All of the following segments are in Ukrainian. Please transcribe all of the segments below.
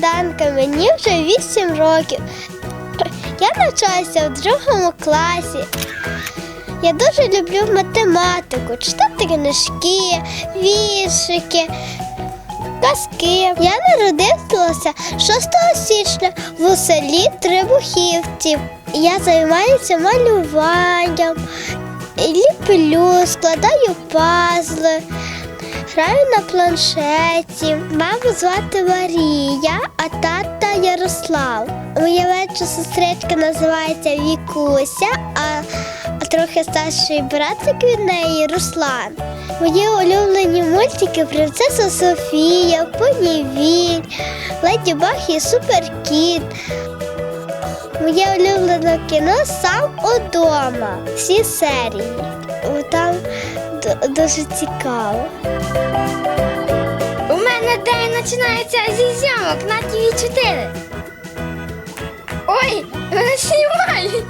Богданка, мені вже 8 років. Я навчаюся в другому класі. Я дуже люблю математику, читати книжки, віршики, казки. Я народилася 6 січня в селі Трибухівці. Я займаюся малюванням, ліплю, складаю пазли. Граю на планшеті. Маму звати Марія, а тата Ярослав. Моя менша сестричка називається Вікуся, а, трохи старший братик від неї Руслан. Мої улюблені мультики Принцеса Софія, Понівіль, Леді Баг і Суперкіт. Моє улюблене кіно сам удома. Всі серії. Дуже цікаво. У мене день починається зі зйомок на ТВ 4 Ой, мене знімають.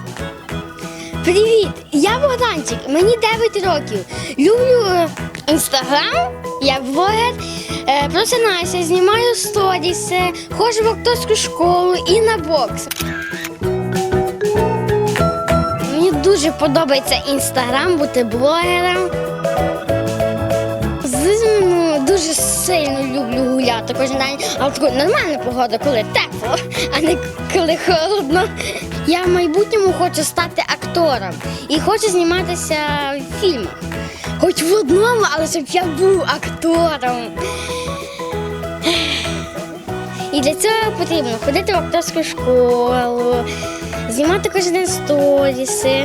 Привіт, я Богданчик, мені 9 років. Люблю е, інстаграм, я блогер, е, просинаюся, знімаю сторіси, ходжу в акторську школу і на бокс. Мені дуже подобається інстаграм, бути блогером. З- ну, дуже сильно люблю гуляти кожен день, але таку нормальна погода, коли тепло, а не коли холодно. Я в майбутньому хочу стати актором і хочу зніматися в фільмах. Хоч в одному, але щоб я був актором. І для цього потрібно ходити в акторську школу, знімати кожен день сторіси.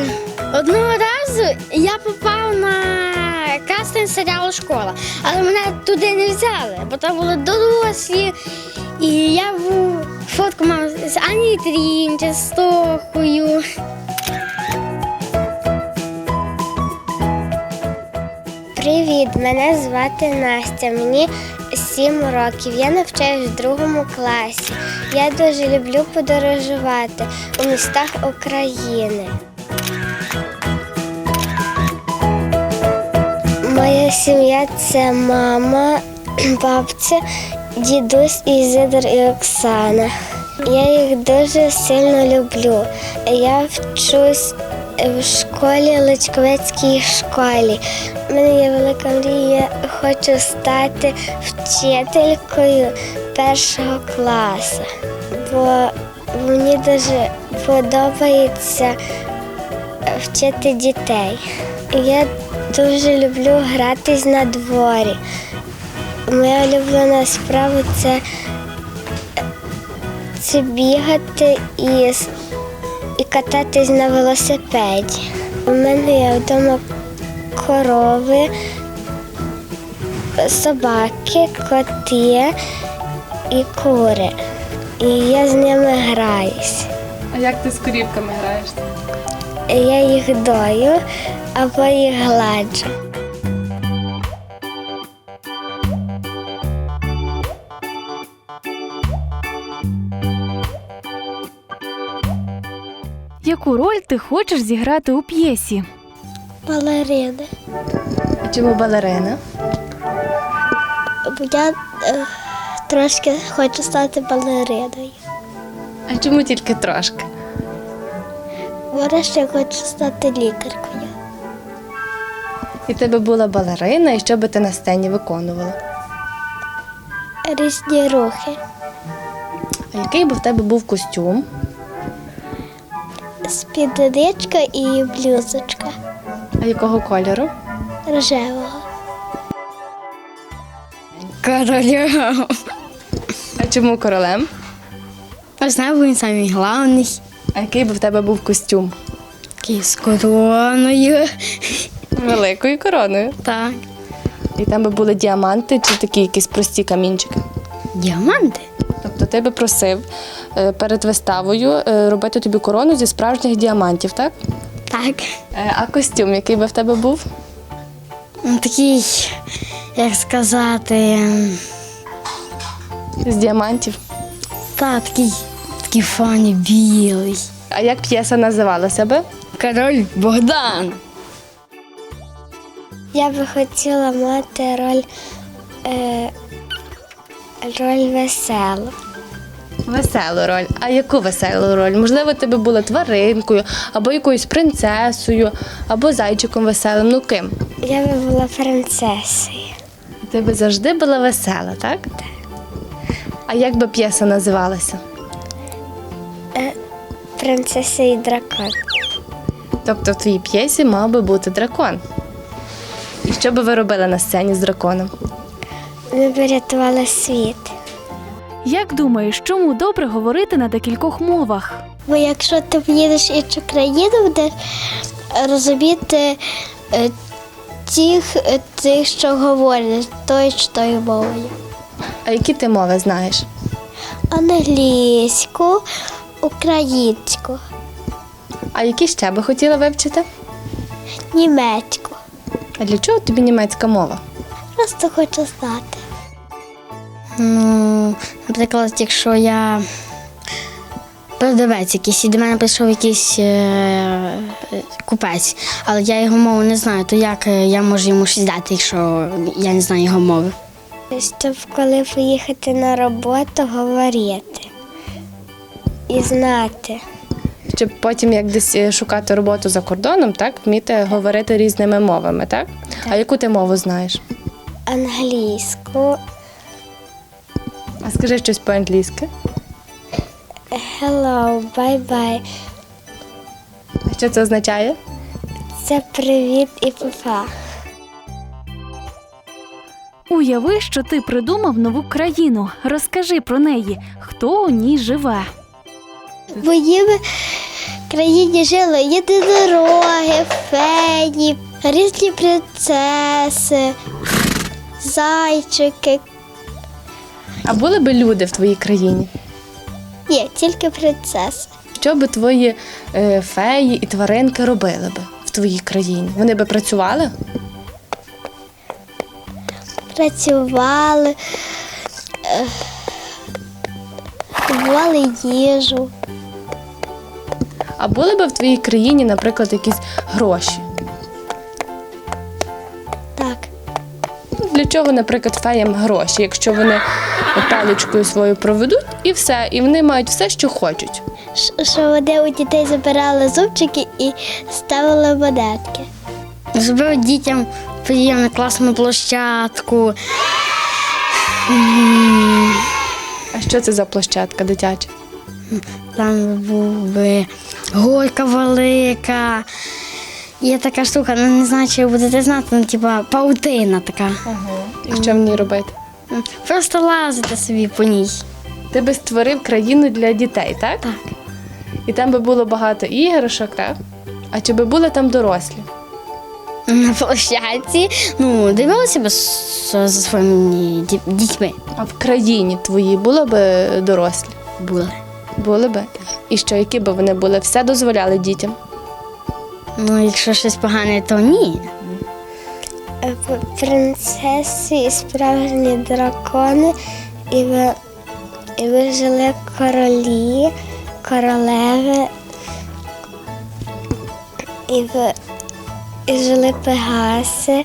Одного разу я попав на кастинг серіалу Школа, але мене туди не взяли, бо там були дорослі. І я фотку мав з Ані Трінче, з Тохою. Привіт, мене звати Настя. Мені 7 років. Я навчаюсь в другому класі. Я дуже люблю подорожувати у містах України. Моя сім'я це мама, бабця, дідусь Ізидор і Оксана. Я їх дуже сильно люблю. Я вчусь в школі Личковецькій школі. У мене є велика мрія, хочу стати вчителькою першого класу, бо мені дуже подобається вчити дітей. Я дуже люблю гратись на дворі. Моя улюблена справа це, це бігати і, і кататись на велосипеді. У мене є вдома корови, собаки, коти і кури. І я з ними граюсь. А як ти з корівками граєш? Я їх дою або їх гладжу. Яку роль ти хочеш зіграти у п'єсі? Балерини. А чому балерина? Бо я е, трошки хочу стати балериною. А чому тільки трошки? Бо ще хочу стати лікаркою. І в тебе була балерина, і що би ти на сцені виконувала? Різні рухи. А який би в тебе був костюм? Спідничка і блюзочка А якого кольору? рожевого. Королем. А чому королем? А знаю, він самий головний. А який би в тебе був костюм? Такий з короною. Великою короною. Так. І там би були діаманти чи такі якісь прості камінчики. Діаманти. Тобто ти би просив е, перед виставою е, робити тобі корону зі справжніх діамантів, так? Так. Е, А костюм, який би в тебе був? Ну, Такий, як сказати, ем, З діамантів. та, такий, такий фані білий. А як п'єса називалася би? Король Богдан. Я би хотіла мати роль е, Роль весела. Веселу роль. А яку веселу роль? Можливо, ти би була тваринкою, або якоюсь принцесою, або зайчиком веселим. Ну ким? Я би була принцесою. Ти би завжди була весела, так? Так. А як би п'єса називалася? Принцеса і дракон. Тобто в твоїй п'єсі мав би бути дракон. Що би ви робили на сцені з драконом? Ми б рятували світ. Як думаєш, чому добре говорити на декількох мовах? Бо якщо ти в'їдеш в іншу країну, будеш розуміти е, тих, е, тих, що говорять, тою чи тою мовою. А які ти мови знаєш? Англійську, українську, А які ще би хотіла вивчити? німецьку. А для чого тобі німецька мова? Просто хочу знати. Ну, наприклад, якщо я продавець якийсь, і до мене прийшов якийсь е, купець, але я його мову не знаю, то як е, я можу йому щось дати, якщо я не знаю його мови? Щоб коли поїхати на роботу, говорити і знати. Щоб потім як десь е, шукати роботу за кордоном, так вміти говорити різними мовами, так? А яку ти мову знаєш? Англійську, А скажи щось по-англійськи. hello, bye-bye. А що це означає? Це привіт і папа. Уяви, що ти придумав нову країну. Розкажи про неї, хто у ній живе. В країні жили єдинороги, фені, різні принцеси, зайчики. А були би люди в твоїй країні? Ні, тільки принцеси. Що би твої е, феї і тваринки робили би в твоїй країні? Вони би працювали? Працювали, е, купували їжу. А були би в твоїй країні, наприклад, якісь гроші? Так. Ну, Для чого, наприклад, феям гроші, якщо вони паличкою свою проведуть і все, і вони мають все, що хочуть. Що вони у дітей забирали зубчики і ставили монетки. Зробив дітям приємну класну площадку. А що це за площадка дитяча? Там був горка велика. Є така штука, ну не знаю, чи ви будете знати, ну, типа паутина така. І що в ній робити? Просто лазити собі по ній. Ти би створив країну для дітей, так? Так. І там би було багато іграшок, так? А чи би були там дорослі? На площадці. Ну, дивилася б за своїми дітьми. А в країні твоїй були би дорослі? Були. Були би. І що, які би вони були? Все дозволяли дітям. Ну, якщо щось погане, то ні. Е, принцеси і справжні дракони, і ви, і ви жили королі, королеви, і, ви, і жили пегаси,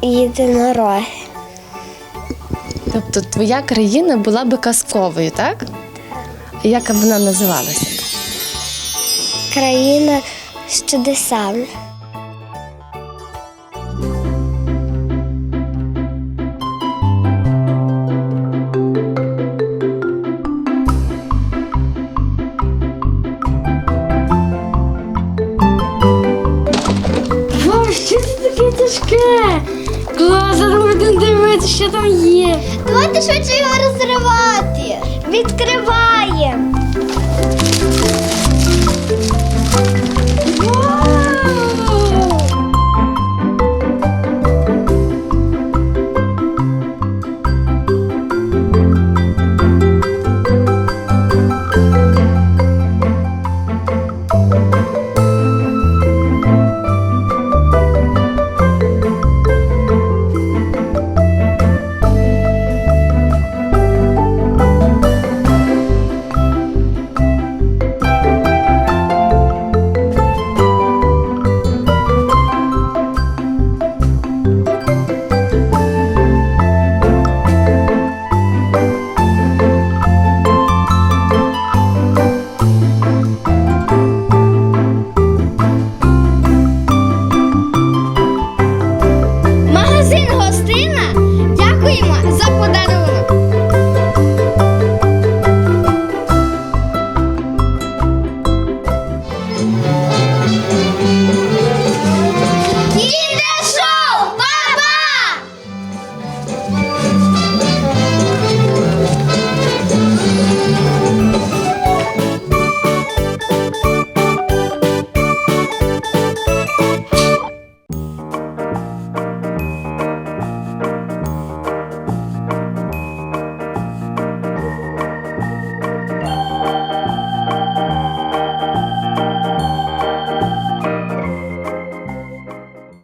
і єдинороги. Тобто твоя країна була би казковою, так? Як б вона називалася? Країна з чудесами. Вау, що це таке тяжке? Клас, зараз будемо дивитися, що там є. Давайте швидше його розривати. Відкриваємо. Україна! Дякуємо за.